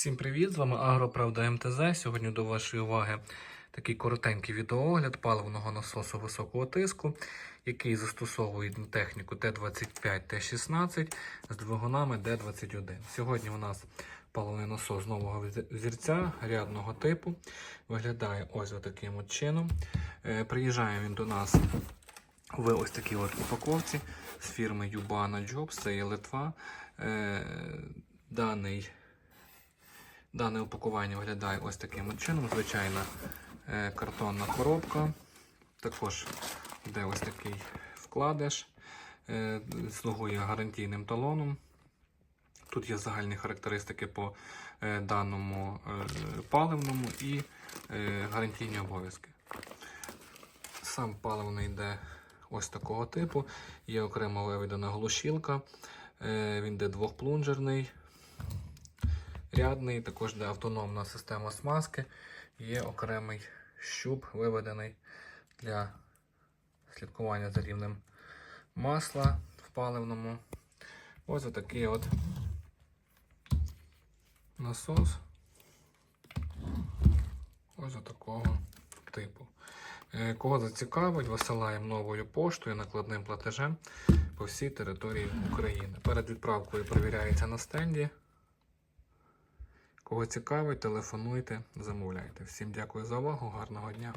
Всім привіт! З вами Агроправда МТЗ. Сьогодні до вашої уваги такий коротенький відеоогляд паливного насосу високого тиску, який застосовує техніку Т-25, Т-16 з двигунами Д-21. Сьогодні у нас паливний насос нового взірця рядного типу. Виглядає ось таким от чином. Е, Приїжджає він до нас в ось такій от упаковці з фірми Yubana Jobs, це є Литва. Е, Даний Дане упакування виглядає ось таким чином. Звичайна е, картонна коробка. Також йде ось такий вкладиш, е, слугує гарантійним талоном. Тут є загальні характеристики по е, даному паливному і гарантійні обов'язки. Сам паливний йде ось такого типу. Є окремо виведена глушілка. Він йде двохплунжерний рядний, також де автономна система смазки, є окремий щуп виведений для слідкування за рівнем масла в паливному. Ось отакий от насос. Ось такого типу. Е, Кого зацікавить, висилаємо новою поштою накладним платежем по всій території України. Перед відправкою перевіряється на стенді. Кого цікавить, телефонуйте, замовляйте. Всім дякую за увагу, гарного дня!